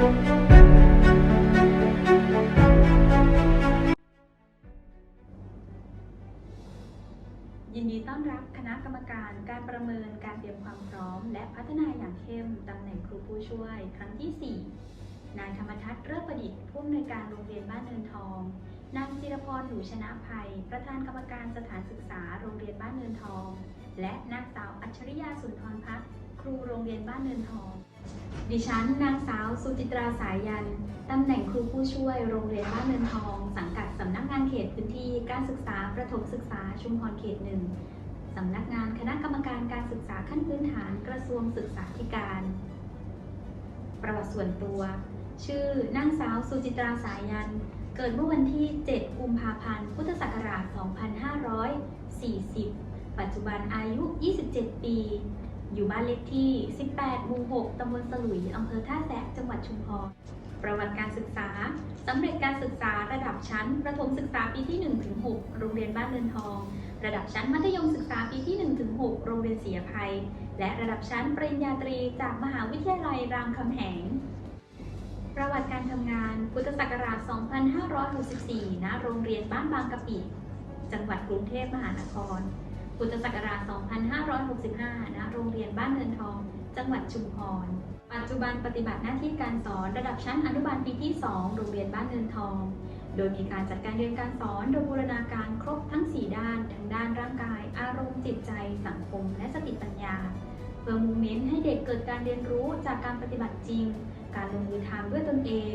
ยินดีต้อนรับคณะกรรมการการประเมินการเตรียมความพร้อม และพัฒนาอย่างเข้มตำแหน่งครูผู้ช่วย ครั้งที่ 4 นายธรรมทัศน์เลิศประดิษฐ์ผู้อำนวยการโรงเรียนบ้านเนินทอง นางจิรพรหนูชนะภัย ประธานกรรมการสถานศึกษาโรงเรียนบ้านเนินทอง และนางสาวอัจฉริยาสุนทรพัฒน์ครูโรงเรียนบ้านเนินทอง ดิฉันนางสาวสุจิตราสายยัน ตำแหน่งครูผู้ช่วยโรงเรียนบ้านเนินทอง สังกัดสำนักงานเขตพื้นที่การศึกษาประถมศึกษาชุมพรเขตหนึ่งสำนักงานคณะกรรมการการศึกษาขั้นพื้นฐานกระทรวงศึกษาธิการ ประวัติส่วนตัว ชื่อนางสาวสุจิตราสายยัน เกิดเมื่อวันที่ 7 กุมภาพันธ์ พุทธศักราช 2540 ปัจจุบันอายุ 27 ปี อยู่บ้านเลขที่ 18 หมู่ 6 ตำบลสลุย อำเภอท่าแซะ จังหวัดชุมพร ประวัติการศึกษา สำเร็จการศึกษาระดับชั้น ประถมศึกษาปีที่ 1-6 โรงเรียนบ้านเรือนทอง ระดับชั้นมัธยมศึกษาปีที่ 1-6 โรงเรียนศรีอภัย และระดับชั้นปริญญาตรีจากมหาวิทยาลัยรามคำแหง ประวัติการทำงาน พุทธศักราช 2564 ณ โรงเรียนบ้านบางกะปิ จังหวัดกรุงเทพมหานคร พุทธศักราช 2565 ณ โรงเรียนบ้านเนินทอง จังหวัดชุมพร ปัจจุบันปฏิบัติหน้าที่การสอนระดับชั้นอนุบาลปีที่ 2 โรงเรียนบ้านเนินทอง โดยมีการจัดการเรียนการสอนโดยบูรณาการครบทั้ง 4 ด้านทั้งด้านร่างกาย อารมณ์จิตใจ สังคม และสติปัญญา เพื่อมุ่งเน้นให้เด็กเกิดการเรียนรู้จากการปฏิบัติจริง การลงมือทำด้วยตนเอง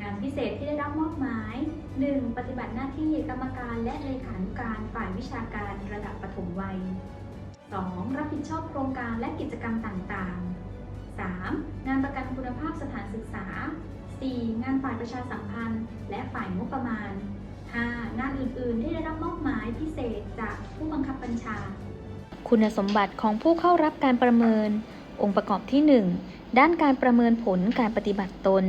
งานพิเศษที่ได้รับมอบหมาย 1. ปฏิบัติหน้าที่กรรมการและเลขานุการฝ่ายวิชาการระดับปฐมวัย 2. รับผิดชอบโครงการและกิจกรรมต่างๆ 3. งานประกันคุณภาพสถานศึกษา 4. งานฝ่ายประชาสัมพันธ์ และฝ่ายงบประมาณ 5. งานอื่นๆ ที่ได้รับมอบหมายพิเศษจากผู้บังคับบัญชา คุณสมบัติของผู้เข้ารับการประเมิน องค์ประกอบที่ 1 ด้านการประเมินผลการปฏิบัติตน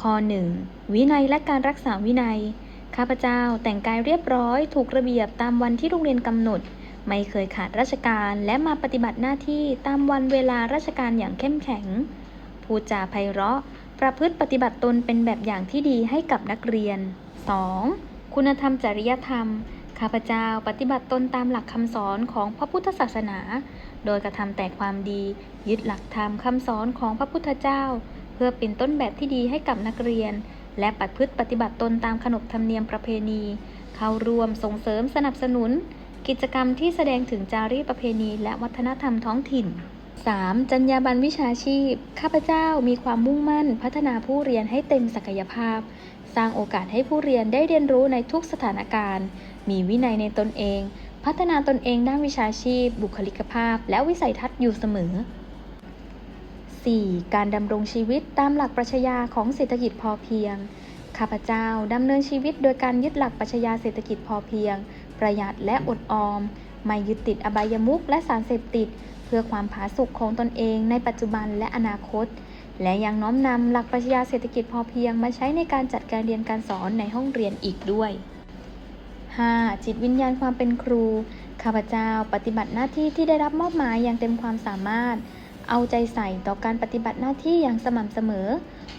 ข้อ 1 วินัยและการรักษาวินัย ข้าพเจ้าแต่งกายเรียบร้อยถูกระเบียบตามวันที่โรงเรียนกำหนด ไม่เคยขาดราชการและมาปฏิบัติหน้าที่ตามวันเวลาราชการอย่างเข้มแข็ง พูดจาไพเราะ ประพฤติปฏิบัติตนเป็นแบบอย่างที่ดีให้กับนักเรียน 2. คุณธรรมจริยธรรม ข้าพเจ้าปฏิบัติตนตามหลักคำสอนของพระพุทธศาสนา โดยกระทำแต่ความดี ยึดหลักธรรมคำสอนของพระพุทธเจ้า เพื่อเป็นต้นแบบที่ดีให้กับนักเรียน และปฏิพฤติปฏิบัติตนตามขนบธรรมเนียมประเพณี เข้าร่วมส่งเสริมสนับสนุน กิจกรรมที่แสดงถึงจารีตประเพณี และวัฒนธรรมท้องถิ่น 3. จรรยาบรรณวิชาชีพ ข้าพเจ้ามีความมุ่งมั่น พัฒนาผู้เรียนให้เต็มศักยภาพ สร้างโอกาสให้ผู้เรียนได้เรียนรู้ในทุกสถานการณ์ มีวินัยในตนเอง พัฒนาตนเองด้านวิชาชีพ บุคลิกภาพ และวิสัยทัศน์อยู่เสมอ 4. การดำรงชีวิตตามหลักปรัชญาของเศรษฐกิจพอเพียง ข้าพเจ้าดำเนินชีวิตโดยการยึดหลักปรัชญาเศรษฐกิจพอเพียง ประหยัดและอดออม ไม่ยึดติดอบายมุขและสารเสพติด เพื่อความผาสุกของตนเองในปัจจุบันและอนาคต และยังน้อมนำหลักปรัชญาเศรษฐกิจพอเพียงมาใช้ในการจัดการเรียนการสอนในห้องเรียนอีกด้วย 5. จิตวิญญาณความเป็นครู ข้าพเจ้าปฏิบัติหน้าที่ที่ได้รับมอบหมายอย่างเต็มความสามารถ เอาใจใส่ต่อการปฏิบัติหน้าที่อย่างสม่ำเสมอ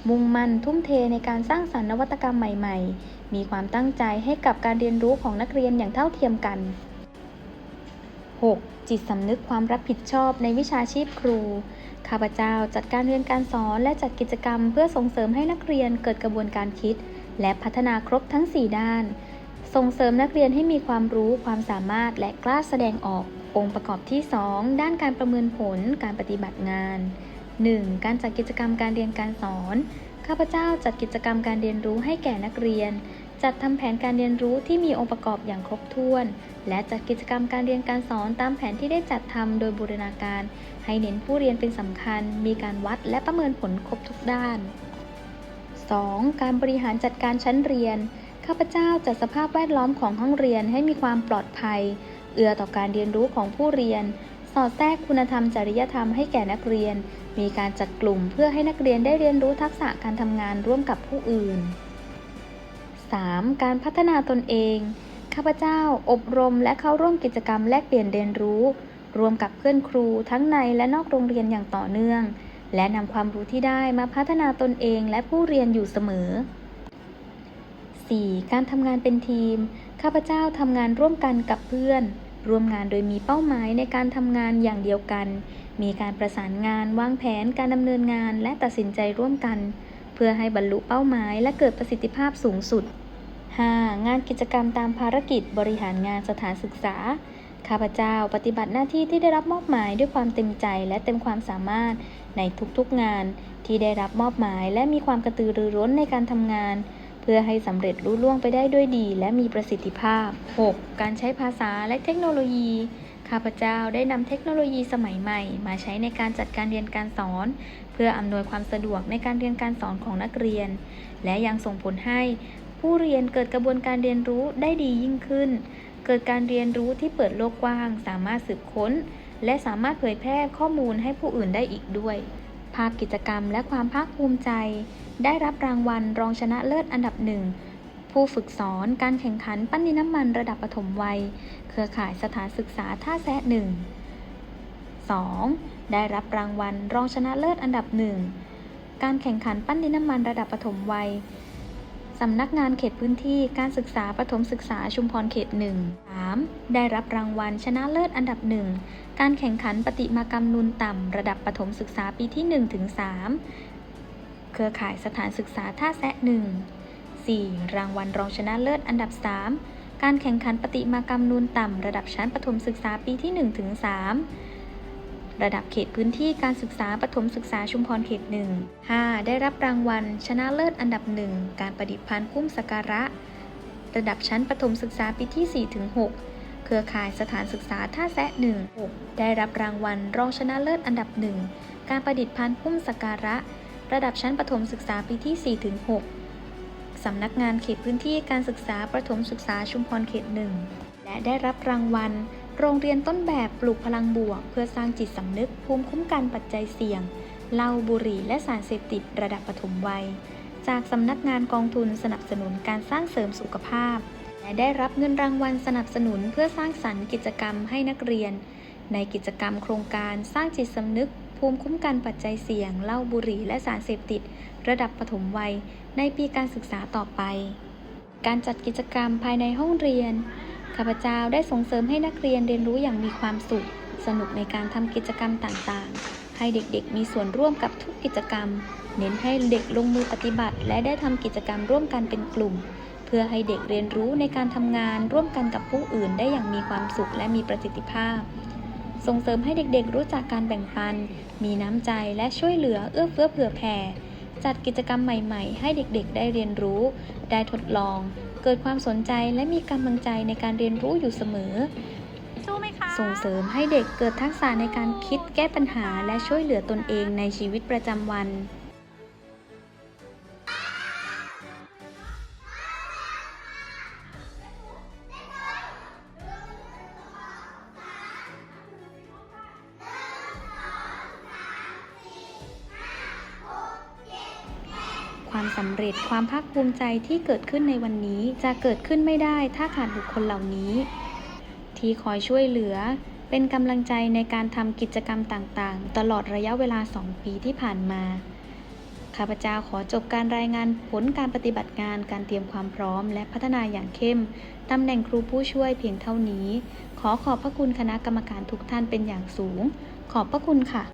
มุ่งมั่นทุ่มเทในการสร้างสรรค์นวัตกรรมใหม่ ๆ มีความตั้งใจให้กับการเรียนรู้ของนักเรียนอย่างเท่าเทียมกัน 6. จิตสำนึกความรับผิดชอบในวิชาชีพครู ข้าพเจ้าจัดการเรียนการสอนและจัดกิจกรรม เพื่อส่งเสริมให้นักเรียนเกิดกระบวนการคิด และพัฒนาครบทั้ง 4 ด้าน ส่งเสริมนักเรียนให้มีความรู้ความสามารถและกล้าแสดงออก องค์ประกอบที่ 2 ด้านการประเมินผลการปฏิบัติงาน 1. การจัดกิจกรรมการเรียนการสอน ข้าพเจ้าจัดกิจกรรมการเรียนรู้ให้แก่นักเรียน จัดทำแผนการเรียนรู้ที่มีองค์ประกอบอย่างครบถ้วน และจัดกิจกรรมการเรียนการสอนตามแผนที่ได้จัดทำโดยบูรณาการ ให้เน้นผู้เรียนเป็นสำคัญ มีการวัดและประเมินผลครบทุกด้าน 2. การบริหารจัดการชั้นเรียน ข้าพเจ้าจัดสภาพแวดล้อมของห้องเรียนให้มีความปลอดภัย เอื้อต่อการเรียนรู้ของผู้เรียน สอดแทรกคุณธรรมจริยธรรมให้แก่นักเรียน มีการจัดกลุ่มเพื่อให้นักเรียนได้เรียนรู้ทักษะการทำงานร่วมกับผู้อื่น 3. การพัฒนาตนเอง ข้าพเจ้าอบรมและเข้าร่วมกิจกรรมแลกเปลี่ยนเรียนรู้ รวมกับเพื่อนครูทั้งในและนอกโรงเรียนอย่างต่อเนื่อง และนำความรู้ที่ได้มาพัฒนาตนเองและผู้เรียนอยู่เสมอ 4. การทำงานเป็นทีม ข้าพเจ้าทำงานร่วมกันกับเพื่อน ร่วมงานโดยมีเป้าหมายในการทำงานอย่างเดียวกัน มีการประสานงาน วางแผนการดำเนินงาน และตัดสินใจร่วมกัน เพื่อให้บรรลุเป้าหมายและเกิดประสิทธิภาพสูงสุด 5. งานกิจกรรมตามภารกิจบริหารงานสถานศึกษา ข้าพเจ้าปฏิบัติหน้าที่ที่ได้รับมอบหมายด้วยความเต็มใจและเต็มความสามารถในทุกๆงาน ที่ได้รับมอบหมายและมีความกระตือรือร้นในการทำงาน พื่อให้สำเร็จรุ่ล่วงไปได้ด้วยดี และมีประสิทธิภาพ 6. การใช้ภาษาและเทคโนโลยี ข้าพเจ้าได้นำเทคโนโลยีสมัยใหม่ มาใช้ในการจัดการเรียนการสอน เพื่ออำนวยความสะดวกในการเรียนการสอนของนักเรียน และยังส่งผลให้ผู้เรียนเกิดกระบวนการเรียนรู้ได้ดียิ่งขึ้น เกิดการเรียนรู้ที่เปิดโลกกว้าง สามารถสืบค้น และสามารถเผยแพร่ข้อมูลให้ผู้อื่นได้อีกด้วย ภาพกิจกรรมและความภาคภูมิใจ ได้รับรางวัลรองชนะเลิศอันดับหนึ่ง ผู้ฝึกสอนการแข่งขันปั้นดินน้ำมันระดับปฐมวัย เครือข่ายสถานศึกษาท่าแซะหนึ่ง 2. ได้รับรางวัลรองชนะเลิศอันดับหนึ่ง การแข่งขันปั้นดินน้ำมันระดับปฐมวัย สำนักงานเขตพื้นที่การศึกษาประถมศึกษาชุมพรเขต 1 3. ได้รับรางวัลชนะเลิศอันดับหนึ่งการแข่งขันประติมากรรมนูนต่ำ ระดับประถมศึกษาปีที่1ถึง3เครือข่ายสถานศึกษาท่าแซะ1 4. รางวัลรองชนะเลิศอันดับ 3 การแข่งขันประติมากรรมนูนต่ำ ระดับชั้นประถมศึกษาปีที่1ถึง3 ระดับเขตพื้นที่การศึกษาประถมศึกษาชุมพรเขต1 5. ได้รับรางวัล ชนะเลิศอันดับหนึ่งการประดิษฐ์พันธุ์พุ่มสักการะ ระดับชั้นประถมศึกษาปีที่ 4 ถึง 6 เครือข่ายสถานศึกษาท่าแซะ1 6ได้รับรางวัลรองชนะเลิศอันดับหนึ่งการประดิษฐ์พันธุ์พุ่มสักการะ ระดับชั้นประถมศึกษาปีที่ 4 ถึง 6 สำนักงานเขตพื้นที่การศึกษาประถมศึกษาชุมพรเขต1และได้รับรางวัล โรงเรียนต้นแบบปลูกพลังบวก เพื่อสร้างจิตสำนึกภูมิคุ้มกันปัจจัยเสี่ยงเหล้าบุหรี่และสารเสพติดระดับปฐมวัย จากสำนักงานกองทุนสนับสนุนการสร้างเสริมสุขภาพ และได้รับเงินรางวัลสนับสนุนเพื่อสร้างสรรค์กิจกรรมให้นักเรียน ในกิจกรรมโครงการสร้างจิตสำนึก ภูมิคุ้มกันปัจจัยเสี่ยงเหล้าบุหรี่และสารเสพติด ระดับปฐมวัย ในปีการศึกษาต่อไป การจัดกิจกรรมภายในห้องเรียน ข้าพเจ้าได้ส่งเสริมให้นักเรียนเรียนรู้อย่างมีความสุข สนุกในการทำกิจกรรมต่างๆ ให้เด็กๆ มีส่วนร่วมกับทุกกิจกรรม เน้นให้เด็กลงมือปฏิบัติ และได้ทำกิจกรรมร่วมกันเป็นกลุ่ม เพื่อให้เด็กเรียนรู้ในการทำงานร่วมกันกับผู้อื่นได้อย่างมีความสุขและมีประสิทธิภาพ ส่งเสริมให้เด็กๆ รู้จักการแบ่งปัน มีน้ำใจและช่วยเหลือเอื้อเฟื้อเผื่อแผ่จัดกิจกรรมใหม่ ๆ ให้เด็กๆ ได้เรียนรู้ ได้ทดลอง เกิดความสนใจและมีกำลังใจในการเรียนรู้อยู่เสมอสู้ไหมคะส่งเสริมให้เด็กเกิดทักษะในการคิดแก้ปัญหาและช่วยเหลือตนเองในชีวิตประจำวัน ความสำเร็จความภาคภูมิใจที่เกิดขึ้นในวันนี้จะเกิดขึ้นไม่ได้ถ้าขาดบุคคลเหล่านี้ ที่คอยช่วยเหลือ เป็นกำลังใจในการทำกิจกรรมต่างๆ ตลอดระยะเวลา 2 ปีที่ผ่านมาข้าพเจ้าขอจบการรายงานผลการปฏิบัติงานการเตรียมความพร้อม และพัฒนาอย่างเข้ม ตำแหน่งครูผู้ช่วยเพียงเท่านี้ ขอขอบพระคุณคณะกรรมการทุกท่านเป็นอย่างสูง ขอบพระคุณค่ะ